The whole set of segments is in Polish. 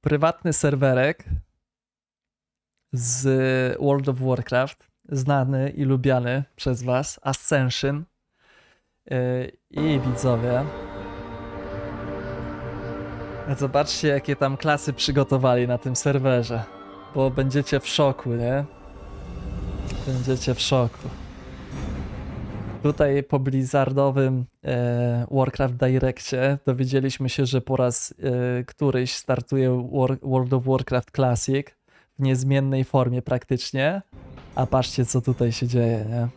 prywatny serwerek z World of Warcraft, znany i lubiany przez Was, Ascension. Yy, I widzowie, zobaczcie jakie tam klasy przygotowali na tym serwerze, bo będziecie w szoku, nie? Będziecie w szoku. Tutaj po Blizzardowym e, Warcraft Direccie dowiedzieliśmy się, że po raz e, któryś startuje War, World of Warcraft Classic w niezmiennej formie praktycznie. A patrzcie, co tutaj się dzieje, nie?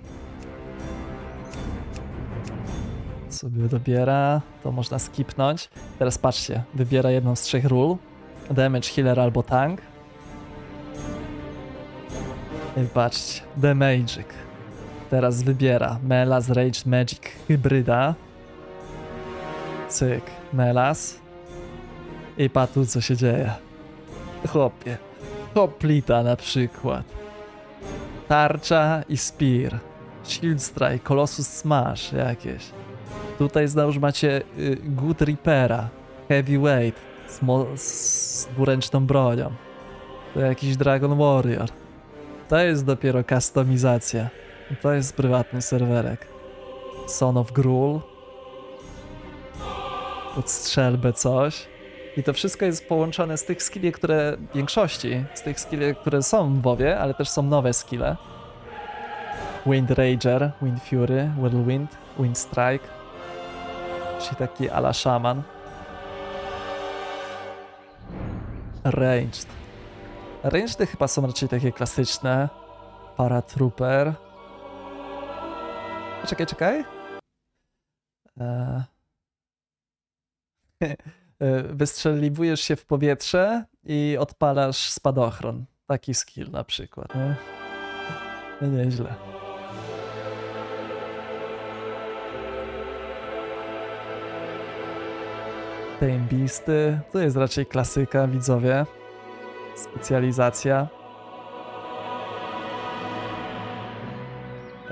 Sobie dobiera, to można skipnąć. Teraz patrzcie, wybiera jedną z trzech ról. Damage, healer albo tank. I patrzcie, damage'ik. Teraz wybiera Melas Rage Magic Hybryda. Cyk, Melas. I pa tu co się dzieje. Chłopie. Hoplita na przykład. Tarcza i Spear. Shield Strike, Colossus Smash jakieś. Tutaj znowu macie y, Good Reapera. Heavyweight z, z dwuręczną bronią. To jakiś Dragon Warrior. To jest dopiero kustomizacja. To jest prywatny serwerek. Son of Gruul. Pod strzelbę coś. I to wszystko jest połączone z tych skilli, które w większości, z tych skilli, które są w WoWie, ale też są nowe skille. Wind Rager, Wind Fury, Whirlwind, Wind Strike. Czyli taki ala szaman. Ranged. Ranged chyba są raczej takie klasyczne. Paratrooper. Czekaj, czekaj. Eee. E, Wystrzeliwujesz się w powietrze i odpalasz spadochron. Taki skill na przykład. Nie? No nieźle. Tejmbisty. To jest raczej klasyka, widzowie. Specjalizacja.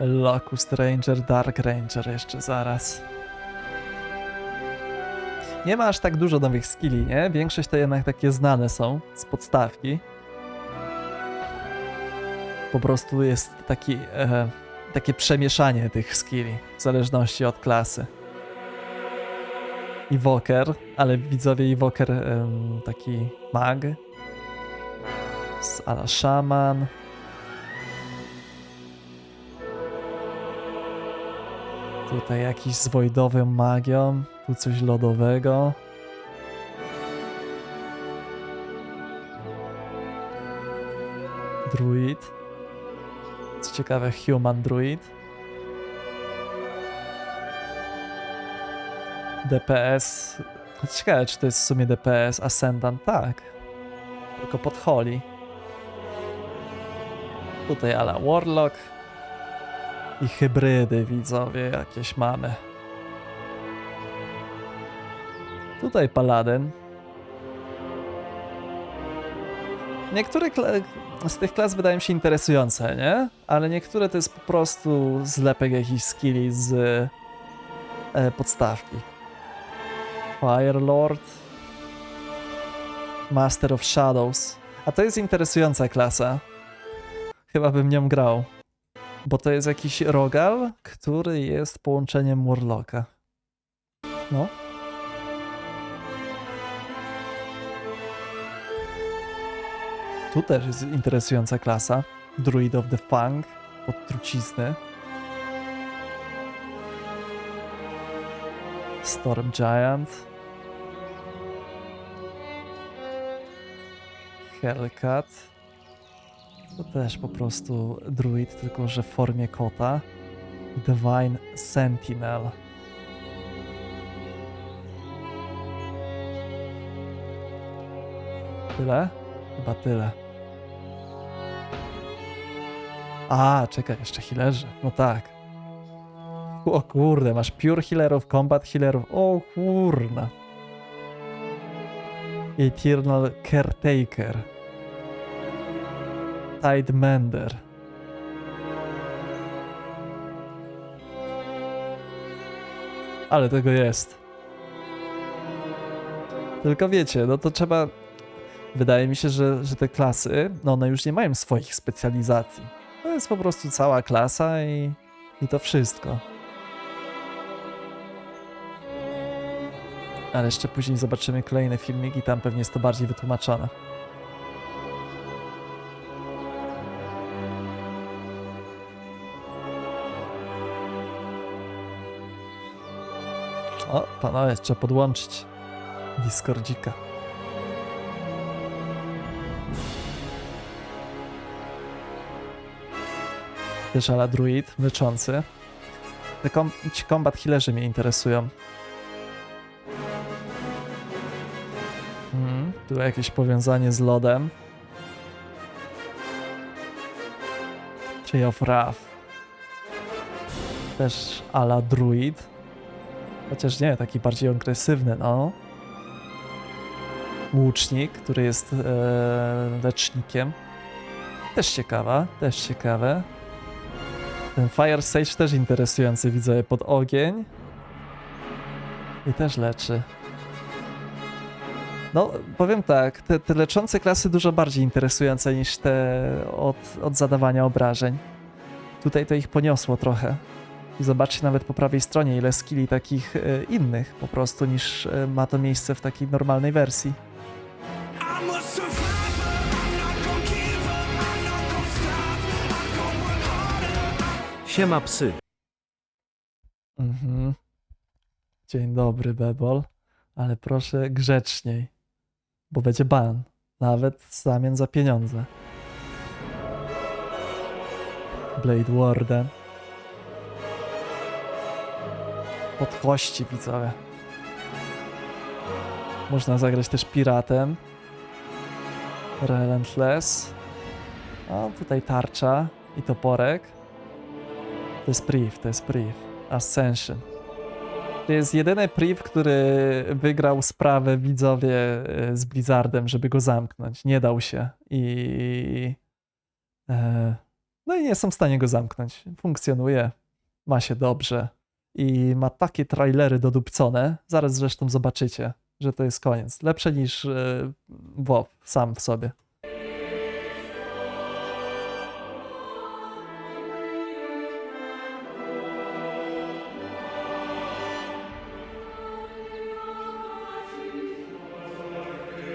Locust Ranger, Dark Ranger jeszcze zaraz. Nie ma aż tak dużo nowych skilli, nie? Większość to jednak takie znane są z podstawki. Po prostu jest taki, e, takie przemieszanie tych skilli w zależności od klasy. Evoker, ale widzowie Evoker em, taki mag. Ala szaman. Tutaj jakiś z magią, tu coś lodowego. Druid. Co ciekawe, human druid. DPS. Ciekawe, czy to jest w sumie DPS Ascendant? Tak. Tylko pod Holly. Tutaj ala Warlock. I hybrydy, widzowie, jakieś mamy. Tutaj Paladyn. Niektóre z tych klas wydają się interesujące, nie? Ale niektóre to jest po prostu zlepek jakichś skilli z e, podstawki. Firelord. Master of Shadows. A to jest interesująca klasa. Chyba bym nią grał. Bo to jest jakiś rogal, który jest połączeniem Warlocka. No. Tu też jest interesująca klasa. Druid of the Fang pod trucizny. Storm Giant. Hellcat. To też po prostu druid, tylko że w formie kota. Divine Sentinel. Tyle? Chyba tyle. A, czekaj, jeszcze healerzy. No tak. O kurde, masz pure healerów, combat healerów. O kurna. Eternal Caretaker. Tide Mender. Ale tego jest. Tylko wiecie, no to trzeba Wydaje mi się, że, że te klasy, no one już nie mają swoich specjalizacji. To jest po prostu cała klasa i, i to wszystko. Ale jeszcze później zobaczymy kolejny filmik i tam pewnie jest to bardziej wytłumaczone. O, panowie, trzeba podłączyć Discordzika. Też ala druid, leczący. Te kom ci combat healerzy mnie interesują. Hmm, tu jakieś powiązanie z lodem. Tree of Wrath. Też ala druid. Chociaż nie, taki bardziej agresywny, no. Łucznik, który jest e, lecznikiem. Też ciekawa, też ciekawe. Ten Fire Sage też interesujący, widzę, pod ogień. I też leczy. No, powiem tak, te, te leczące klasy dużo bardziej interesujące niż te od, od zadawania obrażeń. Tutaj to ich poniosło trochę. I zobaczcie nawet po prawej stronie, ile skilli takich e, innych po prostu niż e, ma to miejsce w takiej normalnej wersji. Siema psy. Mhm. Dzień dobry, Bebol. Ale proszę grzeczniej, bo będzie ban. Nawet w zamian za pieniądze. Blade Warden. Pod kości widzowie. Można zagrać też piratem. Relentless. O, tutaj tarcza i toporek. To jest priv, to jest priv. Ascension. To jest jedyny priv, który wygrał sprawę widzowie e, z Blizzardem, żeby go zamknąć. Nie dał się i. E, no i nie są w stanie go zamknąć. Funkcjonuje, ma się dobrze i ma takie trailery dodupcone. Zaraz zresztą zobaczycie, że to jest koniec. Lepsze niż e, WoW sam w sobie.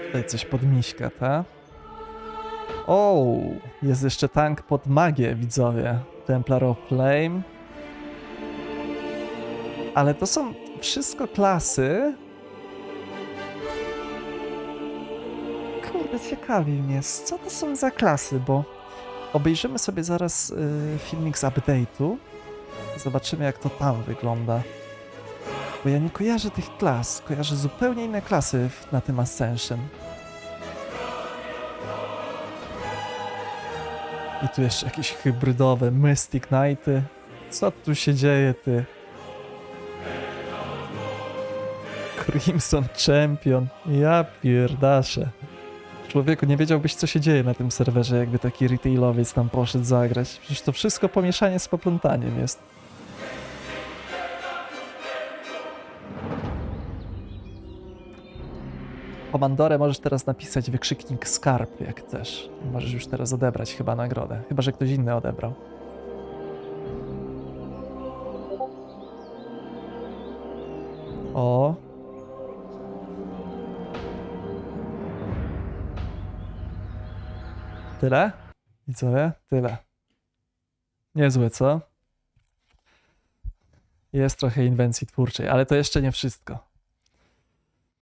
Tutaj coś pod miśka, ta? O, jest jeszcze tank pod magię, widzowie. Templar of Flame. Ale to są wszystko klasy. Kurde, ciekawi mnie, co to są za klasy, bo obejrzymy sobie zaraz y, filmik z update'u. Zobaczymy, jak to tam wygląda. Bo ja nie kojarzę tych klas, kojarzę zupełnie inne klasy na tym Ascension. I tu jeszcze jakieś hybrydowe Mystic Knighty. Co tu się dzieje, ty? Crimson Champion. Ja pierdaszę. Człowieku, nie wiedziałbyś, co się dzieje na tym serwerze, jakby taki retailowiec tam poszedł zagrać. Przecież to wszystko pomieszanie z poplątaniem jest. Komandorę możesz teraz napisać wykrzyknik skarb, jak chcesz. Możesz już teraz odebrać chyba nagrodę. Chyba, że ktoś inny odebrał. O. Tyle? Widzowie? Tyle. Niezłe, co? Jest trochę inwencji twórczej, ale to jeszcze nie wszystko.